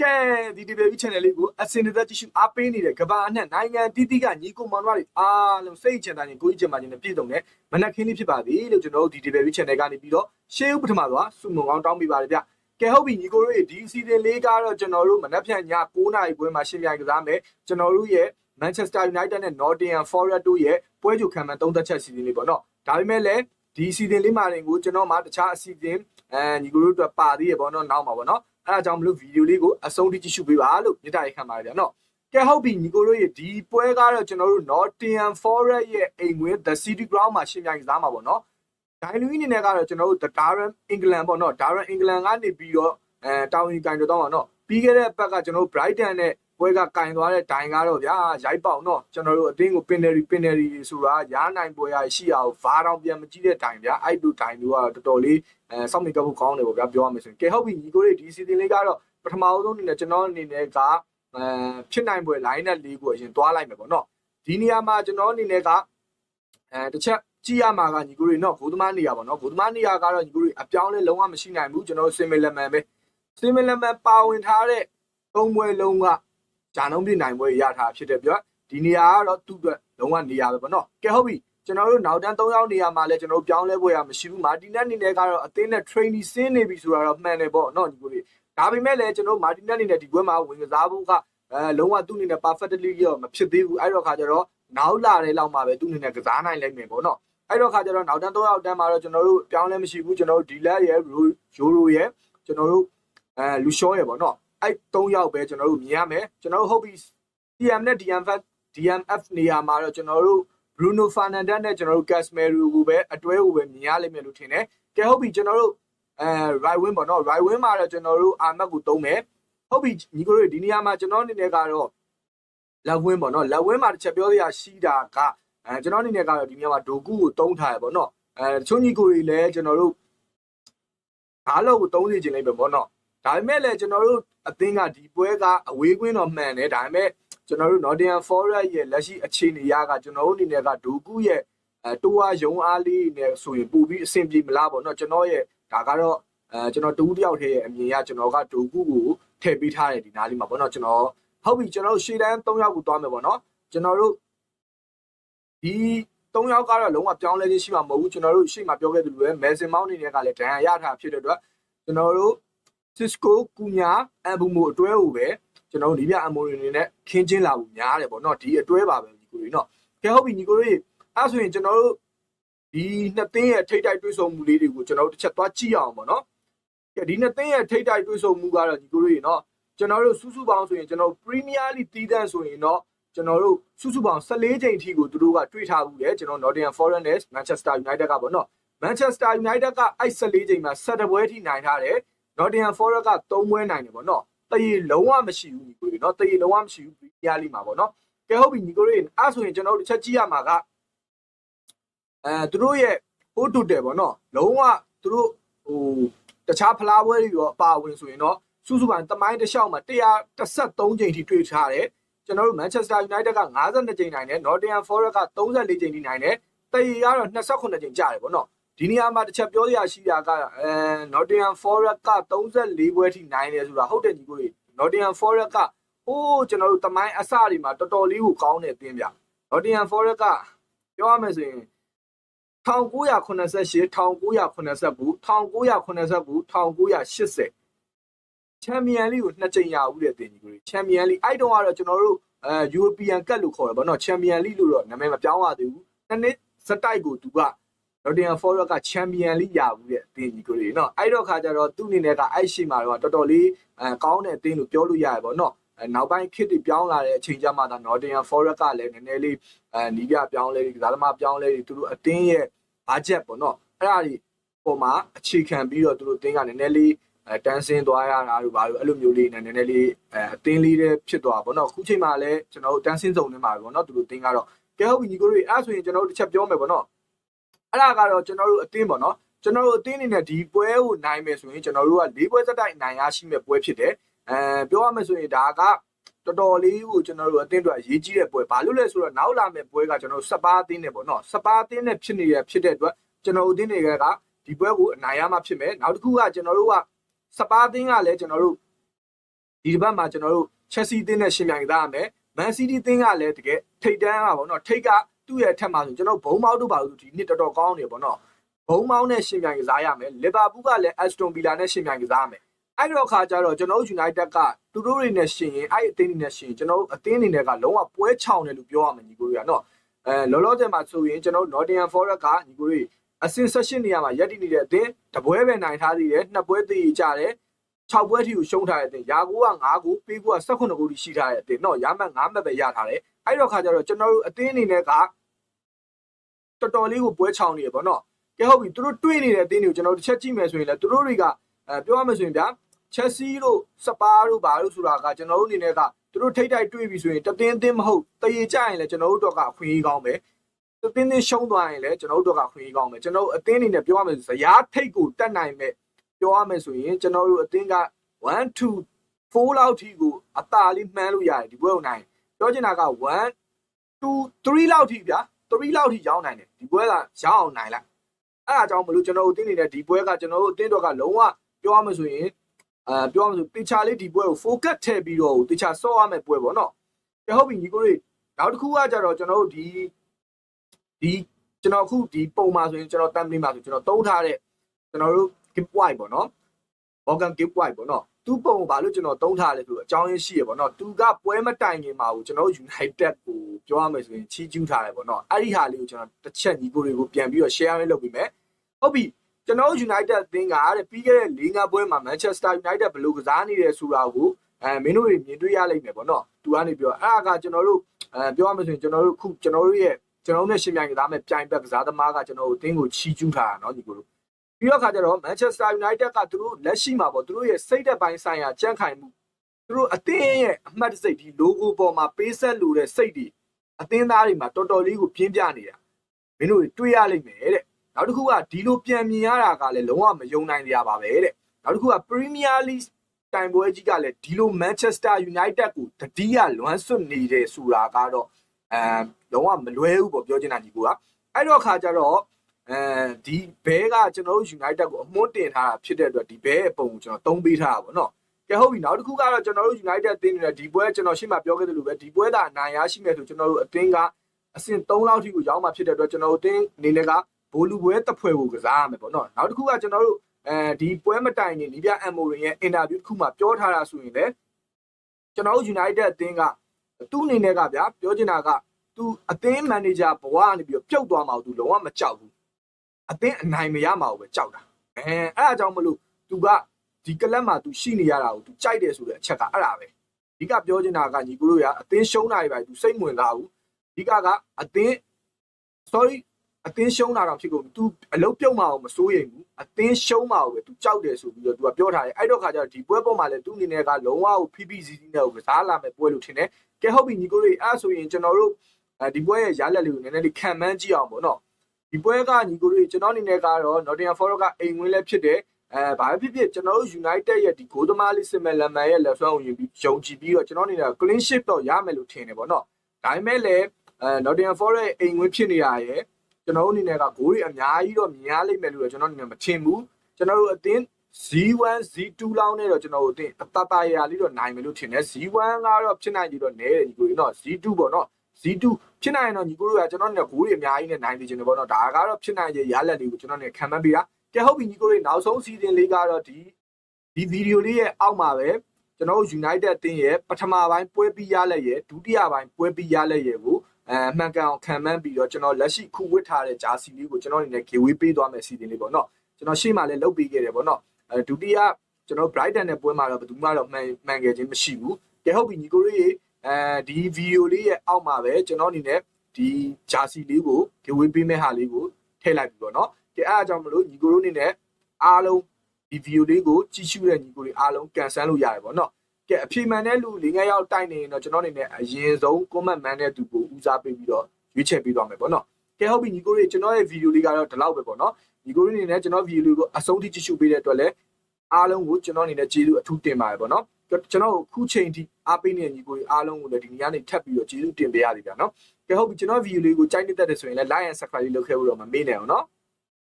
ကဲဒီဒီဘေဘီ channel လေးကိုအစင်သက်ကြည့်ရှုအားပေးနေတဲ့ကဘာအနှံ့နိုင်ငံတီးတီးကညီကိုမောင်တို့တွေအားလုံးစိတ်ချမ်းသာခြင်းကိုကြီးချမ်းသာခြင်းနဲ့ပြည့်စုံတဲ့မနက်ခင်းလေးဖြစ်ပါသည်လို့ကျွန်တော်တို့ဒီဒီဘေဘီ channel ကနေပြီးတော့ရှေးဥပထမသွားစုမုံကောင်းတောင်းပေးပါတယ်ဗျကဲဟုတ်ပြီညီကိုတို့ရဲ့ဒီစီဇန်လေးကတော့ကျွန်တော်တို့မနက်ဖြန်ည9:00နာရီပွဲမှာရှင်းပြကစားမယ်ကျွန်တော်တို့ရဲ့ Manchester United နဲ့ Nottingham Forest တို့ရဲ့ပွဲကြိုခံမှန်သုံးသက်ချက်စီစဉ်လေးပေါ့နော်ဒါပေမဲ့လည်းဒီစီဇန်လေးမှာတင်ကိုကျွန်တော်မှတခြားအစီအစဉ်အဲညီကိုတို့အတွက်ပါသေးရပေါ့နော်နောက်မှာပေါ့နော် အဲအကြောင်းမလို့ဗီဒီယိုလေးကိုအဆုံးထိကြည့်ရှုပေးပါလို့မြစ်တာရက်ခံပါတယ်ဗျာနော်ကဲဟုတ်ပြီညီကိုတို့ရဲ့ဒီပွဲကတော့ကျွန်တော်တို့ Nottingham Forest ရဲ့အိမ်ဝင် The City Ground မှာရှင်းပြကစားမှာပေါ့နော်ဒိုင်လူကြီးအနေနဲ့ကတော့ကျွန်တော်တို့ The Durham England ပေါ့နော် Durham England ကနေပြီးတော့အဲတောင်းရင်ကင်တော့တော့ပါနော်ပြီးခဲ့တဲ့ဘက်ကကျွန်တော်တို့ Brighton နဲ့ ပွဲကကင်သွားတဲ့ဒိုင်ကတော့ဗျာရိုက်ပေါက်နော်ကျွန်တော်တို့အတင်းကို penalty penalty ဆိုတာရားနိုင်ပွဲရရှိအောင်ဗားတောင်ပြန်မကြည့်တဲ့ဒိုင်ဗျာအဲ့လိုဒိုင်မျိုးကတော့တော်တော်လေးအဲစောင့်နေကြဖို့ကောင်းတယ်ပေါ့ဗျာပြောရမယ်ဆိုရင်ကဲဟုတ်ပြီညီကိုတွေဒီ season လေးကတော့ပထမအဆုံးအနေနဲ့ကျွန်တော်အနေနဲ့ကအဲဖြစ်နိုင်ပွဲ line နဲ့လေးကိုအရင်သွားလိုက်မယ်ပေါ့နော်ဒီနေရာမှာကျွန်တော်အနေနဲ့ကအဲတစ်ချက်ကြည့်ရမှာကညီကိုတွေနော်ဂိုးသမားနေရာပေါ့နော်ဂိုးသမားနေရာကတော့ညီကိုတွေအပြောင်းလဲလုံးဝမရှိနိုင်ဘူးကျွန်တော်စင်မီလက်မန်ပဲစင်မီလက်မန်ပါဝင်ထားတဲ့သုံးပွဲလုံးက ဂျာနှုံးပြနိုင်ပွဲရထားဖြစ်တယ်ပြောဒီနေရာကတော့သူ့အတွက်လုံးဝနေရာပဲပေါ့နော်ကဲဟုတ်ပြီကျွန်တော်တို့နောက်တန်း၃ယောက်နေရာမှာလဲကျွန်တော်တို့ပြောင်းလဲပွဲရမရှိဘူးမာတီနက်အနေနဲ့ကတော့အသင်းနဲ့ training ဆင်းနေပြီဆိုတာတော့မှန်တယ်ပေါ့နော်ညီကိုတွေဒါပေမဲ့လည်းကျွန်တော်မာတင်နက်အနေနဲ့ဒီပွဲမှာဝင်ကစားဖို့ကအဲလုံးဝသူ့အနေနဲ့ perfectly ရောမဖြစ်သေးဘူးအဲ့တော့ခါကျတော့နောက်လာတဲ့လောက်မှာပဲသူ့အနေနဲ့ကစားနိုင်လိမ့်မယ်ပေါ့နော်အဲ့တော့ခါကျတော့နောက်တန်း၃ယောက်တန်းမှာတော့ကျွန်တော်တို့ပြောင်းလဲမရှိဘူးကျွန်တော်တို့ဒီလက်ရဲ့ရိုရိုရဲ့ကျွန်တော်တို့အဲလူရှောရဲ့ပေါ့နော် အဲ့၃ယောက်ပဲကျွန်တော်တို့မြင်ရမယ်ကျွန်တော်တို့ဟုတ်ပြီ CM နဲ့ DMF DMF နေရာမှာတော့ကျွန်တော်တို့ Bruno Fernandes နဲ့ကျွန်တော်တို့ Casemiro ကိုပဲအတွဲကိုပဲမြင်ရလိမ့်မယ်လို့ထင်တယ်ကဲဟုတ်ပြီကျွန်တော်တို့အဲ right wing ပေါ့နော် right wing မှာတော့ကျွန်တော်တို့အာမတ်ကိုသုံးမယ်ဟုတ်ပြီညီကိုတို့ဒီနေရာမှာကျွန်တော်အနေနဲ့ကတော့ left wing ပေါ့နော် left wing မှာတစ်ချက်ပြောစရာရှိတာကအဲကျွန်တော်အနေနဲ့ကတော့ဒီနေရာမှာဒိုကူကိုသုံးထားရပေါ့နော်အဲတချို့ညီကိုတွေလည်းကျွန်တော်တို့ဓာတ်လောက်ကိုသုံးနေခြင်းလေးပဲပေါ့နော် ဒါပေမဲ့လည်းကျွန်တော်တို့အသင်းကဒီပွဲကအဝေးကွင်းတော့မှန်တယ်ဒါပေမဲ့ကျွန်တော်တို့ Nottingham Forest ရဲ့လက်ရှိအခြေအနေရကကျွန်တော်တို့အနေနဲ့ကဒိုကူရဲ့အဲတိုးအားယုံအားလေးနဲ့ဆိုရင်ပို့ပြီးအဆင်ပြေမလားပေါ့နော်ကျွန်တော်ရဲ့ဒါကတော့အဲကျွန်တော်တူးတယောက်တည်းရဲ့အမြင်ရကျွန်တော်ကဒိုကူကိုထည့်ပေးထားတယ်ဒီနားလေးမှာပေါ့နော်ကျွန်တော်ဟုတ်ပြီကျွန်တော်တို့ရှေ့တန်း၃ယောက်ကိုတွားမယ်ပေါ့နော်ကျွန်တော်တို့ဒီ၃ယောက်ကတော့လုံးဝပြောင်းလဲခြင်းရှိမှာမဟုတ်ဘူးကျွန်တော်တို့ရှေ့မှာပြောခဲ့သလိုပဲမဲဆင်မောင်းအနေနဲ့ကလည်းဒဏ်ရာရထားဖြစ်တဲ့အတွက်ကျွန်တော်တို့ Cisco ကူညာအမ်ဘူမိုအတွဲကိုပဲကျွန်တော်တို့ဒီပြအမိုရီနေနဲ့ခင်းချင်းလာဖို့များတယ်ပေါ့နော်ဒီအတွဲပါပဲညီကိုတွေနော်ကဲဟုတ်ပြီညီကိုတွေအဲ့ဆိုရင်ကျွန်တော်တို့ဒီနှစ်သင်းရဲ့ထိတ်တိုက်တွေးဆုံမှုလေးတွေကိုကျွန်တော်တို့တစ်ချက်သွားကြည့်အောင်ပေါ့နော်ကဲဒီနှစ်သင်းရဲ့ထိတ်တိုက်တွေးဆုံမှုကတော့ညီကိုတွေနော်ကျွန်တော်တို့စုစုပေါင်းဆိုရင်ကျွန်တော် Premier League တီးတန်းဆိုရင်တော့ကျွန်တော်တို့စုစုပေါင်း14ချိန်အထိကိုသူတို့ကတွေ့ထားဘူးတယ်ကျွန်တော် Nottingham Forest နဲ့ Manchester United ကပေါ့နော် Manchester United ကအဲ့14ချိန်မှာ7ပွဲထိနိုင်ထားတယ် Nottingham Forest က3ပွဲနိုင်တယ်ပေါ့နော်တရေလုံးဝမရှိဘူးညီကိုတွေနော်တရေလုံးဝမရှိဘူး Premier League မှာပေါ့နော်ကဲဟုတ်ပြီညီကိုတွေအဲ့ဆိုရင်ကျွန်တော်တို့တစ်ချက်ကြည့်ရမှာကအဲသူတို့ရဲ့ဟိုးတူတယ်ပေါ့နော်လုံးဝသူတို့ဟိုတခြားဖလားပွဲတွေရောအပါဝင်ဆိုရင်တော့စုစုပိုင်းတမိုင်းတစ်လျှောက်မှာ113ချိန်ထိတွေ့ထားတယ်ကျွန်တော်တို့ Manchester United က52ချိန်နိုင်တယ် Nottingham Forest က34ချိန်ထိနိုင်တယ်တရေကတော့28ချိန်ကြာတယ်ပေါ့နော် ဒီနေရာမှာတစ်ချက်ပြောရရှိတာကအဲ Nottingham Forest က34ပွဲထိနိုင်တယ်ဆိုတာဟုတ်တယ်ညီကိုတွေ Nottingham Forest ကဟိုးကျွန်တော်တို့တမိုင်းအစတွေမှာတော်တော်လေးကိုကောင်းတဲ့အသင်းဗျ Nottingham Forest ကပြောရမယ်ဆိုရင်1988 1989 1989 1980ချန်ပီယံလိကိုနှစ်ကြိမ်ရဦးတဲ့အသင်းကြီးကိုချန်ပီယံလိအဲ့တုန်းကတော့ကျွန်တော်တို့အဲ European Cup လို့ခေါ်တယ်ဗောနော်ချန်ပီယံလိလို့တော့နာမည်မပြောင်းရသေးဘူးနှစ်နှစ်စတိုက်ကိုသူက Nottingham Forest ကချန်ပီယံလိရဘူးတဲ့အသင်းကြီးကိုလေနော်အဲ့တော့ခါကျတော့သူ့အနေနဲ့ကအဲ့ရှိမှာတော့တော်တော်လေးအဲကောင်းတဲ့အသင်းလို့ပြောလို့ရတယ်ဗောနော်အဲနောက်ပိုင်းခစ်တွေပြောင်းလာတဲ့အချိန်ကျမှသာ Nottingham Forest ကလည်းနည်းနည်းလေးအဲနီးပြပြောင်းလဲတွေကစားသမားပြောင်းလဲတွေသူတို့အသင်းရဲ့ budget ပေါ့နော်အဲ့ဒါတွေပုံမှာအခြေခံပြီးတော့သူတို့အသင်းကနည်းနည်းလေးအဲတန်းစင်းသွားရတာတို့ဘာလို့အဲ့လိုမျိုးလေးနည်းနည်းလေးအဲအသင်းလေးတွေဖြစ်သွားပါတော့အခုချိန်မှာလည်းကျွန်တော်တို့တန်းစင်းစုံနေမှာပဲပေါ့နော်သူတို့အသင်းကတော့ကဲဟုတ်ပြီညီကိုတို့အဲ့ဆိုရင်ကျွန်တော်တို့တစ်ချက်ပြောမယ်ပေါ့နော် အဲ့ဒါကတော့ကျွန်တော်တို့အသင်းပေါ့နော်ကျွန်တော်တို့အသင်းအနေနဲ့ဒီပွဲကိုနိုင်မယ်ဆိုရင်ကျွန်တော်တို့က၄ပွဲစတိုက်နိုင်ရရှိမဲ့ပွဲဖြစ်တယ်အဲပြောရမယ်ဆိုရင်ဒါကတော်တော်လေးကိုကျွန်တော်တို့အသင်းအတွက်ရေးကြီးတဲ့ပွဲဘာလို့လဲဆိုတော့နောက်လာမယ့်ပွဲကကျွန်တော်တို့စပါးအသင်းနဲ့ပေါ့နော်စပါးအသင်းနဲ့ဖြစ်နေတဲ့ဖြစ်တဲ့အတွက်ကျွန်တော်တို့အသင်းတွေကဒီပွဲကိုအနိုင်ရမှဖြစ်မယ်နောက်တစ်ခုကကျွန်တော်တို့ကစပါးအသင်းကလည်းကျွန်တော်တို့ဒီတစ်ပတ်မှာကျွန်တော်တို့ Chelsea အသင်းနဲ့ရှင်ပြိုင်သားရမယ် Man City အသင်းကလည်းတကယ်ထိတ်တန်းอ่ะဗောနော်ထိတ်က သူ့ရဲ့အထက်မှာဆိုကျွန်တော်ဘုံမောက်တို့ပါလို့ဒီနှစ်တော်တော်ကောင်းနေဗောနော်ဘုံမောက်နဲ့ရှင်ပြိုင်ကစားရမယ်လီဗာပူးကလည်း Aston Villa နဲ့ရှင်ပြိုင်ကစားရမယ်အဲ့တော့ခါကျတော့ကျွန်တော်တို့ United ကသူတို့တွေနဲ့ရှင်ရင်အဲ့အသင်းတွေနဲ့ရှင်ကျွန်တော်တို့အသင်းတွေနဲ့ကလုံးဝပွဲချောင်တယ်လို့ပြောရမယ်ညီကိုတွေကနော်အဲလောလောဆယ်မှာဆိုရင်ကျွန်တော်တို့ Nottingham Forest ကညီကိုတွေအဆင့်16နေရာမှာရပ်တည်နေတဲ့အသင်းတပွဲပဲနိုင်ထားသေးတယ်နှစ်ပွဲသေးကြတယ်6ပွဲထိကိုရှုံးထားတဲ့အသင်းရာကိုက9ကိုပေးကိုက18ကိုထိရှိထားတဲ့အသင်းနော်ရမှတ်9မှတ်ပဲရထားတယ်အဲ့တော့ခါကျတော့ကျွန်တော်တို့အသင်းအနေနဲ့က တော်တော်လေးကိုပွဲချောင်နေရပေါ့နော်ကဲဟုတ်ပြီသူတို့တွေးနေတဲ့အသင်းတွေကိုကျွန်တော်တို့တစ်ချက်ကြည့်မယ်ဆိုရင်လည်းသူတို့တွေကအဲပြောရမယ်ဆိုရင်ဗျာချက်စီတို့စပါးတို့ဘာလို့ဆိုတာကကျွန်တော်တို့အနေနဲ့ကသူတို့ထိတ်တိုက်တွေးပြီဆိုရင်တသင်းအသင်းမဟုတ်တရေကြရင်လည်းကျွန်တော်တို့တော့ကအခွင့်အရေးကောင်းပဲတသင်းသင်းရှုံးသွားရင်လည်းကျွန်တော်တို့တော့ကအခွင့်အရေးကောင်းပဲကျွန်တော်တို့အသင်းအနေနဲ့ပြောရမယ်ဆိုဇယားထိတ်ကိုတက်နိုင်မဲ့ပြောရမယ်ဆိုရင်ကျွန်တော်တို့အသင်းက1 2 4လောက်ထိကိုအသာလေးမှန်းလို့ရတယ်ဒီပွဲကိုနိုင်ပြောချင်တာက1 2 3လောက်ထိဗျာ 3လောက်ထိရောင်းနိုင်တယ်ဒီပွဲကရောင်းအောင်နိုင်လိုက်အဲ့ဒါကြောင့်မလို့ကျွန်တော်တို့အသင်းနေတဲ့ဒီပွဲကကျွန်တော်တို့အသင်းတော်ကလုံးဝပြောရမယ်ဆိုရင်အဲပြောရမယ်ဆိုတေချာလေးဒီပွဲကို focus ထည့်ပြီးတော့တေချာဆော့ရမယ့်ပွဲပေါ့နော်ကြဟုတ်ပြီညီကိုတွေနောက်တစ်ခုကကြတော့ကျွန်တော်တို့ဒီဒီကျွန်တော်အခုဒီပုံမှာဆိုရင်ကျွန်တော်တမ်ပလင်းမှာဆိုကျွန်တော်တုံးထားတဲ့ကျွန်တော်တို့ gift white ပေါ့နော် organ gift white ပေါ့နော် သူ့ပုံကိုဘာလို့ကျွန်တော်သုံးထားလဲဆိုတော့အကြောင်းရင်းရှိရပေါ့နော်သူကပွဲမတိုင်ခင်မှာကိုကျွန်တော် United ကိုပြောရမယ်ဆိုရင်ချီးကျူးထားတယ်ပေါ့နော်အဲ့ဒီဟာလေးကိုကျွန်တော်တစ်ချက်ညီကိုတွေကိုပြန်ပြီးတော့ share လုပ်ပေးမယ်ဟုတ်ပြီကျွန်တော် United အသင်းကတဲ့ပြီးခဲ့တဲ့၄၅ပွဲမှာ Manchester United ဘယ်လိုကစားနေတယ်ဆိုတာကိုအဲမင်းတို့တွေမြင်တွေ့ရလိမ့်မယ်ပေါ့နော်သူကနေပြောအဲ့ဒါကကျွန်တော်တို့အဲပြောရမယ်ဆိုရင်ကျွန်တော်တို့ခုကျွန်တော်တို့ရဲ့ကျွန်တော်တို့နဲ့ရှင်ပြိုင်ကစားမဲ့ပြိုင်ဘက်ကစားသမားကကျွန်တော်တို့အသင်းကိုချီးကျူးထားတာနော်ညီကိုတို့ ပြီးတော့ခါကျတော့ Manchester United ကသူတို့လက်ရှိမှာပေါ့သူတို့ရဲ့စိတ်သက်ပိုင်းဆိုင်ရာကြန့်ခိုင်မှုသူတို့အသင်းရဲ့အမှတ်တစိတ်ဒီ logo ပေါ်မှာပေးဆက်လို့တဲ့စိတ်တွေအသင်းသားတွေမှာတော်တော်လေးကိုပြင်းပြနေတာမင်းတို့တွေတွေ့ရလိမ့်မယ်တဲ့နောက်တစ်ခုကဒီလိုပြန်မြင်ရတာကလည်းလုံးဝမယုံနိုင်ကြပါပဲတဲ့နောက်တစ်ခုက Premier League တိုင်ပွဲကြီးကလည်းဒီလို Manchester United ကိုတတိယလွမ်းဆွတ်နေတယ်ဆိုတာကတော့အဲလုံးဝမလွဲဘူးပေါ့ပြောချင်တာဒီကူကအဲ့တော့ခါကျတော့ အဲဒီဘဲကကျွန်တော်တို့ United ကိုအမွှန်းတင်ထားတာဖြစ်တဲ့အတွက်ဒီဘဲရဲ့ပုံကိုကျွန်တော်သုံးပေးထားတာပေါ့နော်ကဲဟုတ်ပြီနောက်တစ်ခုကတော့ကျွန်တော်တို့ United အသင်းနေတဲ့ဒီပွဲကျွန်တော်ရှေ့မှာပြောခဲ့သလိုပဲဒီပွဲသာအနိုင်ရရှိမယ်ဆိုကျွန်တော်တို့အသင်းကအဆင့်3လောက်ထိကိုရောက်မှာဖြစ်တဲ့အတွက်ကျွန်တော်တို့အသင်းအနေနဲ့ကဘိုလူပွဲတစ်ဖွဲ့ကိုကစားရမယ်ပေါ့နော်နောက်တစ်ခုကကျွန်တော်တို့အဲဒီပွဲမတိုင်ခင်လီဗျာအမ်မိုရင်ရဲ့ interview တစ်ခုမှာပြောထားတာဆိုရင်လည်းကျွန်တော်တို့ United အသင်းကသူ့အနေနဲ့ကဗျာပြောချင်တာကသူအသင်း manager ဘဝကနေပြီးတော့ပြုတ်သွားမှာသူလုံးဝမကြောက်ဘူး အသင်းအနိုင်မရမှာကိုပဲကြောက်တာအဲအဲ့အကြောင်းမလို့ तू ကဒီကလပ်မှာ तू ရှိနေရတာကို तू ကြိုက်တယ်ဆိုတဲ့အချက်ကအဲ့ဒါပဲအဓိကပြောချင်တာကညီကိုတို့ရအသင်းရှုံးတာတွေပဲ तू စိတ်ဝင်စားဘူးအဓိကကအသင်း sorry အသင်းရှုံးတာတော့ဖြစ်ကုန် तू အလုံးပြုတ်မှာကိုမစိုးရိမ်ဘူးအသင်းရှုံးမှာကိုပဲ तू ကြောက်တယ်ဆိုပြီးတော့ तू ကပြောထားတယ်အဲ့တော့ခါကျတော့ဒီပွဲပေါ်မှာလည်းသူ့အနေနဲ့ကလုံးဝကို PPCC နဲ့ကိုကစားလာမယ်ပွဲလို့ထင်တယ်ကဲဟုတ်ပြီညီကိုတို့အဲ့ဆိုရင်ကျွန်တော်တို့အဲဒီပွဲရဲ့ရလက်လေးကိုနည်းနည်းလေးခံမှန်းကြည့်အောင်ပေါ့နော် ဒီပွဲကညီကိုတွေကျွန်တော်အနေနဲ့ကတော့ Nottingham Forest ကအိမ်ဝင်လည်းဖြစ်တယ်အဲဘာပဲဖြစ်ဖြစ်ကျွန်တော်တို့ United ရဲ့ဒီဂိုးသမားလေးစစ်မဲ့လမ်းမန်ရဲ့လက်ဆွဲကိုယူပြီးယုံကြည်ပြီးတော့ကျွန်တော်အနေနဲ့ clean sheet တော့ရမယ်လို့ထင်တယ်ပေါ့နော်ဒါပေမဲ့လည်းအဲ Nottingham Forest ရဲ့အိမ်ဝင်ဖြစ်နေရရဲ့ကျွန်တော်တို့အနေနဲ့ကဂိုးတွေအများကြီးတော့မြင်ရလိမ့်မယ်လို့ကျွန်တော်အနေနဲ့မထင်ဘူးကျွန်တော်တို့အသင်း Z1 Z2 လောက်နဲ့တော့ကျွန်တော်တို့အသင်းအတတရာလေးတော့နိုင်မယ်လို့ထင်တယ် Z1 ကတော့ဖြစ်နိုင်သေးတော့နည်းတယ်ညီကိုတွေနော် Z2 ပေါ့နော် Z2 ဖြစ်နိုင်ရင်တော့ညီကိုတို့ကကျွန်တော်တို့ကဂိုးတွေအများကြီးနဲ့နိုင်နေချင်တယ်ပေါ့နော်ဒါကတော့ဖြစ်နိုင်ရဲ့ရလက်လေးကိုကျွန်တော်တို့ခံမှန်းပေးတာကဲဟုတ်ပြီညီကိုတွေနောက်ဆုံးစီဇန်လေးကတော့ဒီဒီဗီဒီယိုလေးရဲ့အောက်မှာပဲကျွန်တော်တို့ United အသင်းရဲ့ပထမပိုင်းပွဲပြီးရလက်ရဲ့ဒုတိယပိုင်းပွဲပြီးရလက်ရဲ့ကိုအဲမှန်ကန်အောင်ခံမှန်းပြီးတော့ကျွန်တော်လက်ရှိခုဝတ်ထားတဲ့ဂျာစီလေးကိုကျွန်တော်အနေနဲ့ giveaway ပေးသွားမယ်စီဇန်လေးပေါ့နော်ကျွန်တော်ရှေ့မှာလည်းလုပ်ပေးခဲ့တယ်ပေါ့နော်အဲဒုတိယကျွန်တော် Brighton နဲ့ပွဲမှာတော့ဘယ်သူမှတော့မှန်မှန်ခဲ့ခြင်းမရှိဘူးကဲဟုတ်ပြီညီကိုတွေ အဲဒီဗီဒီယိုလေးရဲ့အောက်မှာပဲကျွန်တော်အနေနဲ့ဒီဂျာစီလေးကို giveaway ပေးမဲ့ဟာလေးကိုထည့်လိုက်ပြီပေါ့နော်ကဲအားအကြောင်းမလို့ညီကိုတို့အနေနဲ့အားလုံးဒီဗီဒီယိုလေးကိုကြည့်ရှုတဲ့ညီကိုတွေအားလုံးကန်ဆယ်လို့ရတယ်ပေါ့နော်ကဲအဖြေမှန်တဲ့လူ၄၅ယောက်တိုက်နေရင်တော့ကျွန်တော်အနေနဲ့အရင်ဆုံး comment မှန်တဲ့သူကိုဦးစားပေးပြီးတော့ရွေးချယ်ပေးသွားမယ်ပေါ့နော်ကဲဟုတ်ပြီညီကိုတွေကျွန်တော်ရဲ့ဗီဒီယိုလေးကတော့ဒီလောက်ပဲပေါ့နော်ညီကိုတွေအနေနဲ့ကျွန်တော်ဗီဒီယိုလေးကိုအဆုံးထိကြည့်ရှုပေးတဲ့အတွက်လည်းအားလုံးကိုကျွန်တော်အနေနဲ့ကျေးဇူးအထူးတင်ပါတယ်ပေါ့နော် ကျွန်တော်ခုချိန်ထိအားပေးနေတဲ့ညီကိုတွေအားလုံးကိုလည်းဒီနေ့ကနေထပ်ပြီးတော့ကျေးဇူးတင်ပေးရသေးတယ်ဗျာနော်ကဲဟုတ်ပြီကျွန်တော်ဗီဒီယိုလေးကိုကြိုက်နေတဲ့တဲ့ဆိုရင်လည်း like and subscribe လေးလုပ်ခဲ့ဖို့တော့မမေ့နဲ့အောင်နော်